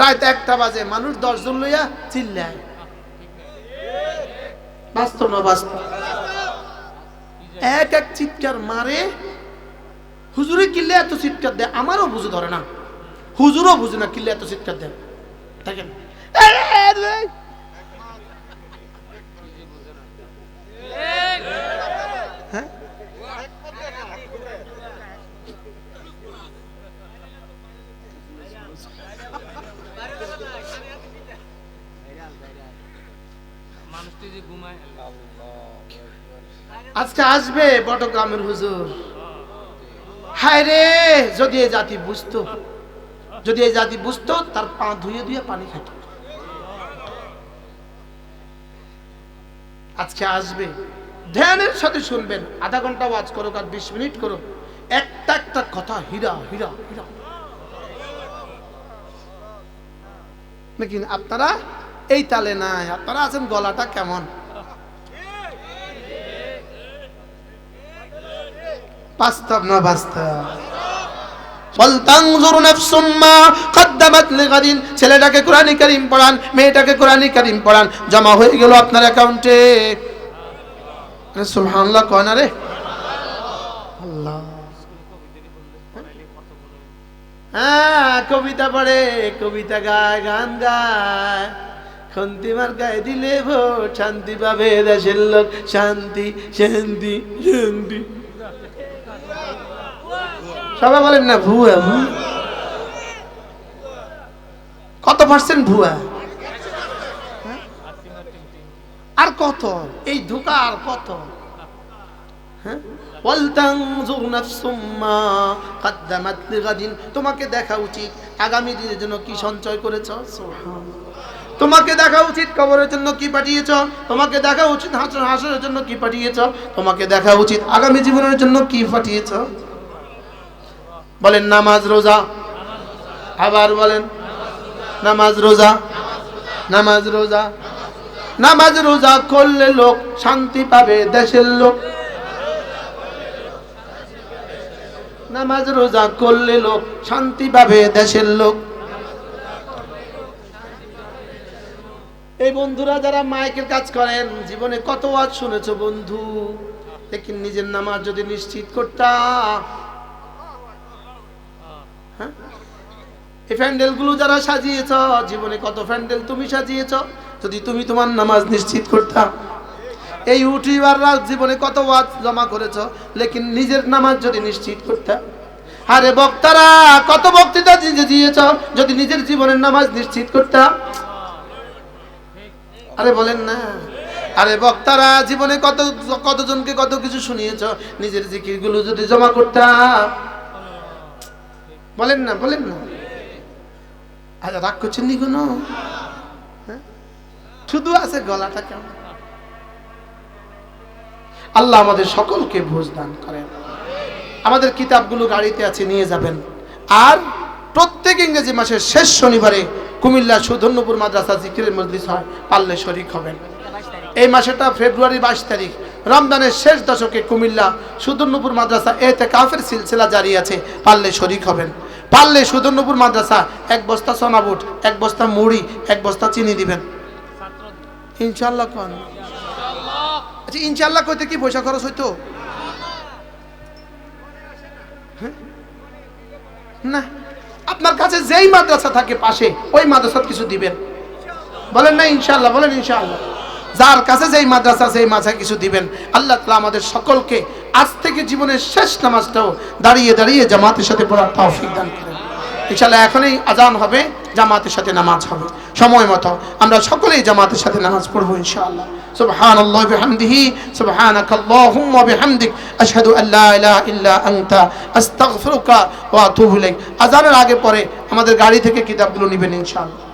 রাত একটা বাজে, মানুষ দশজন লইয়া চিল্লায়। না এক এক চিৎকার মারে। হুজুরে কিল্লে এত চিৎকার দেয়, আমারও বুঝে ধরে না। হুজুরও বুঝে না কিল্লে এত চিৎকার দেয়। আজকে আসবে বটগ্রামের হুজুর। হায় রে, যদি এই জাতি বুঝতো, যদি এই জাতি বুঝতো, তার পা ধুয়ে ধুয়ে পানি খেত। আজকে আসবে। ধ্যানের সাথে শুনবেন, আধা ঘণ্টা ওয়াজ করো আর বিশ মিনিট করো একটা একটা কথা, হীরা হীরা হীরা। নাকি আপনারা এই তালে নাই। আপনারা আছেন, গলাটা কেমন? বাস্তব না বাস্তব? ছেলেটাকে পড়ান, মেয়েটাকে পড়ান। জমা হয়ে গেল আপনার অ্যাকাউন্টে। সুবহানাল্লাহ, কয় না রে? হ্যাঁ কবিতা পড়ে, কবিতা গায়, গান গায়। খন্তিমার গায়ে দিলে ভোট, শান্তি পাবে দেশের লোক। শান্তি শান্তি শান্তি। সবাই বলেন না, ভুয়া কত পার্সেন্ট ভুয়া? হ্যাঁ? আর কত? এই ধোকা আর কত? হ্যাঁ? তোমাকে দেখা উচিত। আগামী দিনের জন্য কি সঞ্চয় করেছ। তোমাকে দেখা উচিত কবরের জন্য কি পাঠিয়েছ? তোমাকে দেখা উচিত হাসর হাসরের জন্য কি পাঠিয়েছ? তোমাকে দেখা উচিত আগামী জীবনের জন্য কি পাঠিয়েছ? বলেন, নামাজ রোজা। আবার বলেন, নামাজ রোজা। নামাজ রোজা। নামাজ রোজা করলে লোক শান্তি পাবে, দেশের লোক। নামাজ রোজা করলে লোক শান্তি পাবে, দেশের লোক। বন্ধুরা যারা মাইকের কাজ করেন, জীবনে কত ওয়াজ শুনেছো বন্ধু? লেকিন নিজের নামাজ যদি নিশ্চিত করতা। হ্যাঁ? এই যারা সাজিয়েছ, জীবনে কত তুমি সাজিয়েছ? যদি তুমি তোমার নামাজ নিশ্চিত করতা। এই জীবনে কত ওয়াজ জমা করেছ, লেকিন নিজের নামাজ যদি নিশ্চিত করতা। আরে বক্তারা, কত বক্তৃতা দিয়েছ, যদি নিজের জীবনের নামাজ নিশ্চিত করতা। আরে বলেন না। আরে বক্তারা জীবনে কত, কতজনকে কত কিছু শুনিয়েছ? নিজের জিকিরগুলো যদি জমা করতা বলেন না বলেন না। আচ্ছা রাগ করছেন নি কোনো? হ্যাঁ? শুধু আছে গলাটা কেমন? আল্লাহ আমাদের সকলকে ভোজ দান করেন। আমাদের কিতাবগুলো গাড়িতে আছে, নিয়ে যাবেন। আর প্রত্যেক ইংরেজি মাসের শেষ শনিবারে কুমিল্লা সুধন্যপুর মাদ্রাসা জিকিরের মজলিস হয়, পারলে শরিক হবেন। এই মাসেটা ফেব্রুয়ারি বাইশ তারিখ। রমজানের শেষ দশকে কুমিল্লা সুদর্ণপুর মাদ্রাসা এতে কাফের সিলসিলা জারি আছে, পারলে শরিক হবেন। পারলে সুদর্ণপুর মাদ্রাসা এক বস্তা সোনাবুট, এক বস্তা মুড়ি, এক বস্তা চিনি দিবেন। ইনশাল্লাহ কন? আচ্ছা ইনশাল্লাহ কইতে কি পয়সা খরচ হইতো? হ্যাঁ? না। আপনার কাছে যেই মাদ্রাসা থাকে পাশে, ওই মাদ্রাসা কিছু দিবেন। বলেন না ইনশাল্লাহ বলেন ইনশাল্লাহ যার কাছে যেই মাদ্রাসা, সেই মাঝে কিছু দিবেন। আল্লাহ তালা আমাদের সকলকে আজ থেকে জীবনের শেষ নামাজটাও দাঁড়িয়ে দাঁড়িয়ে জামাতের সাথে পড়ার তৌফিক দান করেন। ইনশাল্লাহ এখনই আজান হবে। জামাতের সাথে নামাজ হবে সময় মতো আমরা সকলেই জামাতের সাথে নামাজ পড়বো ইনশাআল্লাহ سبحان الله بحمده سبحانك اللهم وبحمدك أشهد أن لا إله إلا أنت أستغفرك وأتوب إليك আজানের আগে পরে আমাদের গাড়ি থেকে কিতাবগুলো নেবেন ইনশাআল্লাহ